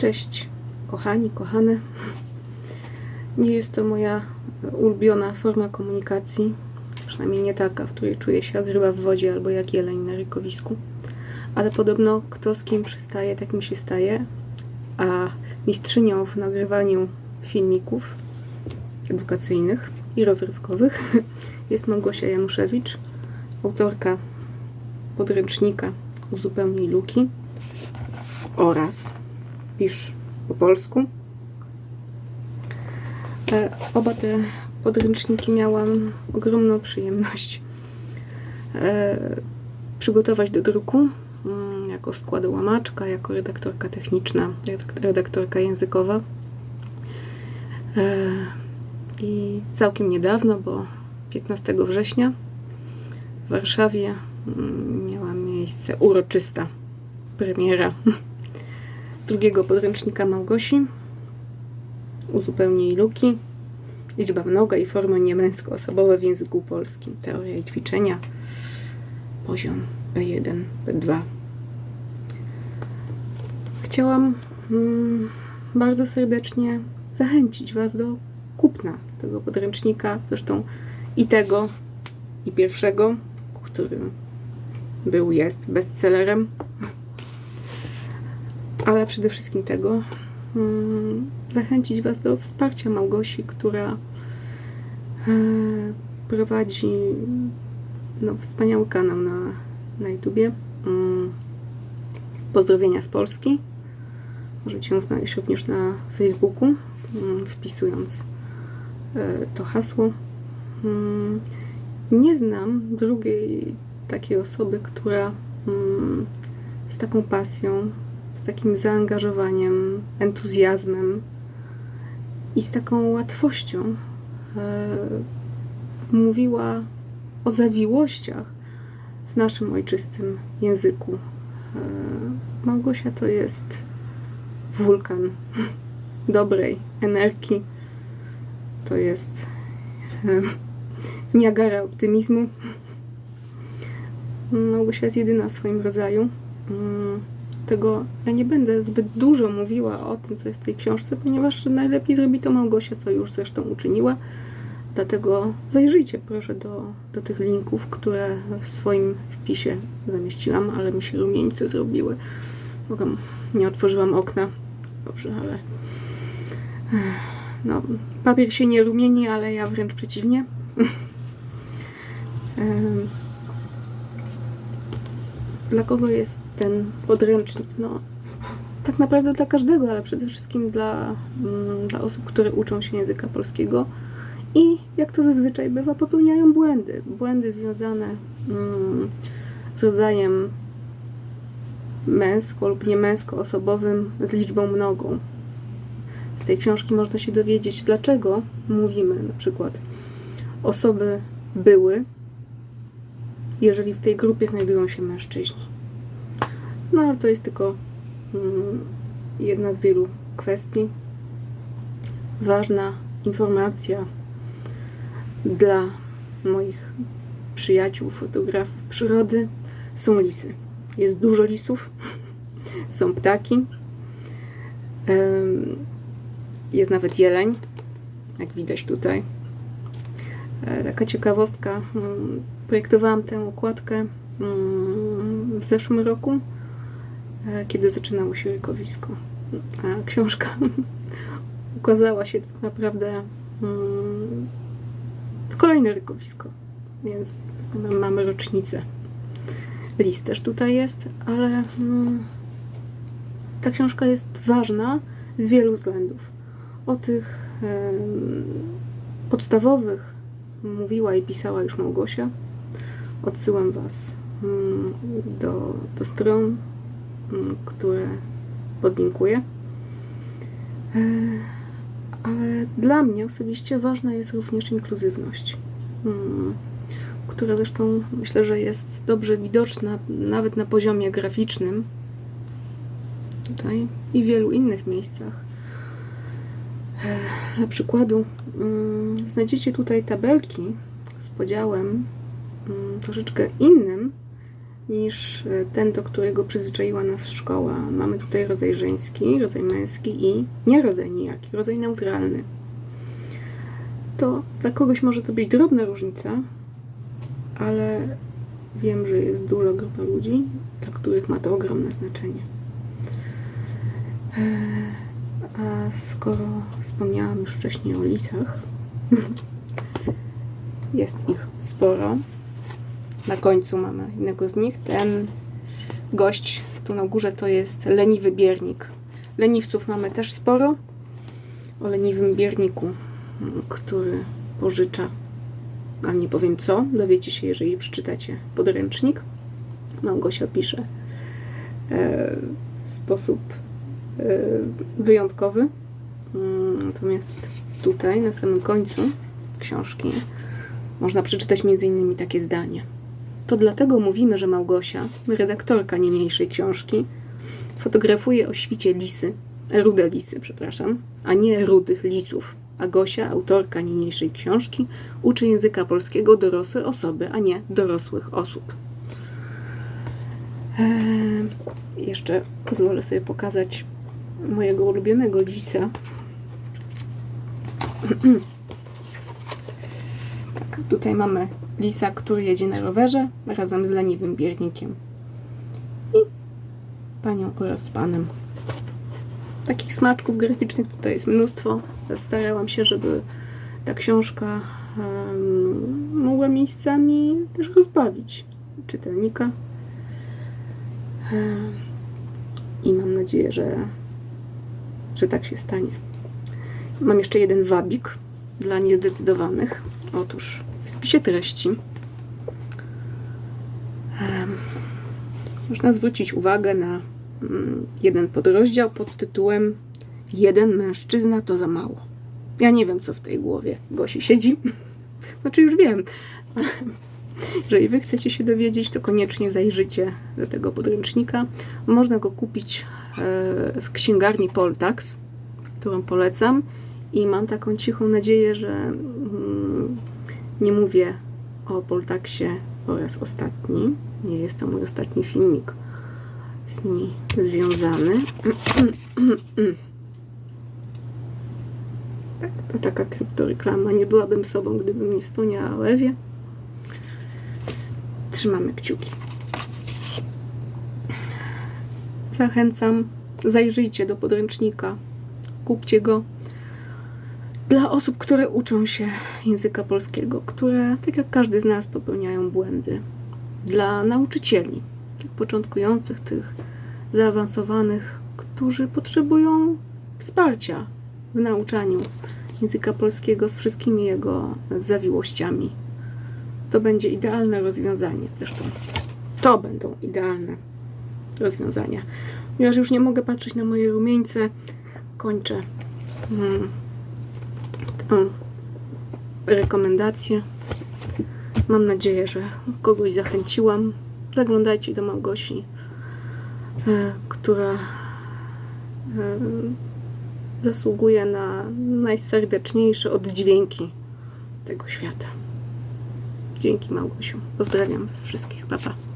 Cześć, kochani, kochane. Nie jest to moja ulubiona forma komunikacji, przynajmniej nie taka, w której czuję się jak ryba w wodzie albo jak jeleń na rykowisku. Ale podobno kto z kim przystaje, takim się staje, a mistrzynią w nagrywaniu filmików edukacyjnych i rozrywkowych jest Małgosia Januszewicz, autorka podręcznika Uzupełnij luki oraz Pisz po polsku. E, Oba te podręczniki miałam ogromną przyjemność e, przygotować do druku mm, jako składołamaczka, jako redaktorka techniczna, redak- redaktorka językowa. E, I całkiem niedawno, bo 15 września w Warszawie mm, miała miejsce uroczysta premiera drugiego podręcznika Małgosi. Uzupełnij luki. Liczba mnoga i formy niemęskoosobowe w języku polskim. Teoria i ćwiczenia. Poziom B1, B2. Chciałam mm, bardzo serdecznie zachęcić Was do kupna tego podręcznika. Zresztą i tego, i pierwszego, który był, jest bestsellerem ale przede wszystkim tego mm, zachęcić Was do wsparcia Małgosi, która e, prowadzi no, wspaniały kanał na, na YouTubie. Mm, Pozdrowienia z Polski. Możecie ją znaleźć również na Facebooku, mm, wpisując e, to hasło. Nie znam drugiej takiej osoby, która z taką pasją z takim zaangażowaniem, entuzjazmem i z taką łatwością e, mówiła o zawiłościach w naszym ojczystym języku. E, Małgosia to jest wulkan dobrej energii. To jest e, Niagara optymizmu. Małgosia jest jedyna w swoim rodzaju. Mm, tego ja nie będę zbyt dużo mówiła o tym, co jest w tej książce, ponieważ najlepiej zrobi to Małgosia, co już zresztą uczyniła. Dlatego zajrzyjcie proszę do, do tych linków, które w swoim wpisie zamieściłam, ale mi się rumieńce zrobiły. Mogłam, nie otworzyłam okna. Dobrze, ale no, papier się nie rumieni, ale ja wręcz przeciwnie. Dla kogo jest ten podręcznik? No, tak naprawdę dla każdego, ale przede wszystkim dla, mm, dla osób, które uczą się języka polskiego i jak to zazwyczaj bywa, popełniają błędy. Błędy związane mm, z rodzajem męsko lub niemęsko osobowym z liczbą mnogą. Z tej książki można się dowiedzieć, dlaczego mówimy na przykład osoby były, jeżeli w tej grupie znajdują się mężczyźni. No ale to jest tylko mm, jedna z wielu kwestii. Ważna informacja dla moich przyjaciół, fotografów przyrody są lisy. Jest dużo lisów, są ptaki, jest nawet jeleń, jak widać tutaj. E, Taka ciekawostka. mm, Projektowałam tę okładkę mm, w zeszłym roku, e, kiedy zaczynało się rykowisko. A książka ukazała się tak naprawdę mm, w kolejne rykowisko, więc mamy rocznicę. List też tutaj jest, ale mm, ta książka jest ważna z wielu względów. O tych podstawowych mówiła i pisała już Małgosia. Odsyłam Was mm, do, do stron, mm, które podlinkuję. E, Ale dla mnie osobiście ważna jest również inkluzywność, mm, która zresztą myślę, że jest dobrze widoczna nawet na poziomie graficznym tutaj i w wielu innych miejscach. E, Dla przykładu mm, znajdziecie tutaj tabelki z podziałem mm, troszeczkę innym niż e, ten, do którego przyzwyczaiła nas szkoła. Mamy tutaj rodzaj żeński, rodzaj męski i nie rodzaj nijaki, rodzaj neutralny. To dla kogoś może to być drobna różnica, ale wiem, że jest duża grupa ludzi, dla których ma to ogromne znaczenie. Eee, A skoro wspomniałam już wcześniej o lisach, jest ich sporo. Na końcu mamy jednego z nich. Ten gość tu na górze to jest leniwy biernik. Leniwców mamy też sporo. O leniwym bierniku, który pożycza, ale nie powiem co, dowiecie się, jeżeli przeczytacie podręcznik. Małgosia pisze e, sposób wyjątkowy. Mm, Natomiast tutaj, na samym końcu książki, można przeczytać m.in. takie zdanie. To dlatego mówimy, że Małgosia, redaktorka niniejszej książki, fotografuje o świcie lisy, rude lisy, przepraszam, a nie rudych lisów. A Gosia, autorka niniejszej książki, uczy języka polskiego dorosłe osoby, a nie dorosłych osób. Eee, jeszcze pozwolę sobie pokazać mojego ulubionego lisa. Tak, tutaj mamy lisa, który jedzie na rowerze razem z leniwym biernikiem i panią oraz panem. Takich smaczków graficznych tutaj jest mnóstwo. Starałam się, żeby ta książka em, mogła miejscami też rozbawić czytelnika. Em, I mam nadzieję, że, że tak się stanie. Mam jeszcze jeden wabik dla niezdecydowanych. Otóż w spisie treści em, można zwrócić uwagę na mm, jeden podrozdział pod tytułem Jeden mężczyzna to za mało. Ja nie wiem, co w tej głowie Gosi siedzi. Znaczy już wiem. Jeżeli wy chcecie się dowiedzieć, to koniecznie zajrzyjcie do tego podręcznika. Można go kupić e, w księgarni Poltax, którą polecam. I mam taką cichą nadzieję, że mm, nie mówię o Poltaxie po raz ostatni. Nie jest to mój ostatni filmik z nimi związany. Tak, to taka kryptoreklama. Nie byłabym sobą, gdybym nie wspomniała o Ewie. Trzymamy kciuki. Zachęcam, zajrzyjcie do podręcznika, kupcie go. Dla osób, które uczą się języka polskiego, które, tak jak każdy z nas, popełniają błędy. Dla nauczycieli, tych początkujących, tych zaawansowanych, którzy potrzebują wsparcia w nauczaniu języka polskiego z wszystkimi jego zawiłościami. To będzie idealne rozwiązanie. Zresztą to będą idealne rozwiązania. Ponieważ już nie mogę patrzeć na moje rumieńce, kończę mm, tę rekomendację. Mam nadzieję, że kogoś zachęciłam. Zaglądajcie do Małgosi, e, która e, zasługuje na najserdeczniejsze oddźwięki tego świata. Dzięki Małgosiu. Pozdrawiam Was wszystkich. Pa, pa.